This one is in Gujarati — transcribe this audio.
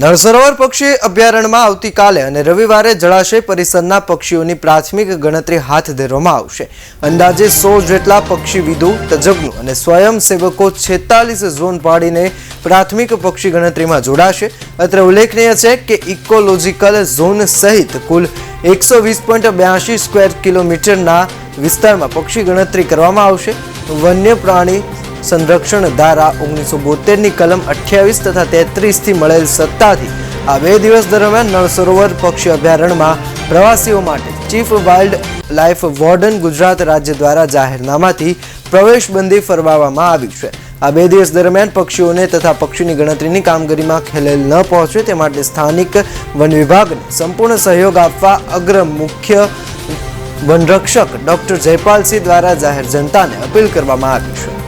નળસરોવર પક્ષી અભયારણ્યમાં આવતીકાલે અને રવિવારે જળાશય પરિસરના પક્ષીઓની પ્રાથમિક ગણતરી હાથ ધરવામાં આવશે. અંદાજે સો જેટલા પક્ષીવિદો, તજજ્ઞો અને સ્વયંસેવકો છેતાલીસ ઝોન પાડીને પ્રાથમિક પક્ષી ગણતરીમાં જોડાશે. અત્રે ઉલ્લેખનીય છે કે ઇકોલોજીકલ ઝોન સહિત કુલ એકસો વીસ પોઈન્ટ બ્યાસી સ્ક્વેર કિલોમીટરના વિસ્તારમાં પક્ષી ગણતરી કરવામાં આવશે. વન્ય પ્રાણી સંરક્ષણ ધારા ઓગણીસો બોતેરની કલમ અઠ્યાવીસ તથા તેત્રીસથી મળેલ સત્તાથી આ બે દિવસ દરમિયાન નળ સરોવર પક્ષી અભયારણ્યમાં પ્રવાસીઓ માટે chief wild life warden Gujarat રાજ્ય દ્વારા જાહેરનામાથી પ્રવેશબંધી ફરમાવવામાં આવી છે. આ બે દિવસ દરમિયાન પક્ષીઓને તથા પક્ષીની ગણતરીની કામગીરીમાં ખેલેલ ન પહોંચે તે માટે સ્થાનિક વન વિભાગને સંપૂર્ણ સહયોગ આપવા અગ્ર મુખ્ય વનરક્ષક ડોક્ટર જયપાલસિંહ દ્વારા જાહેર જનતાને અપીલ કરવામાં આવી છે.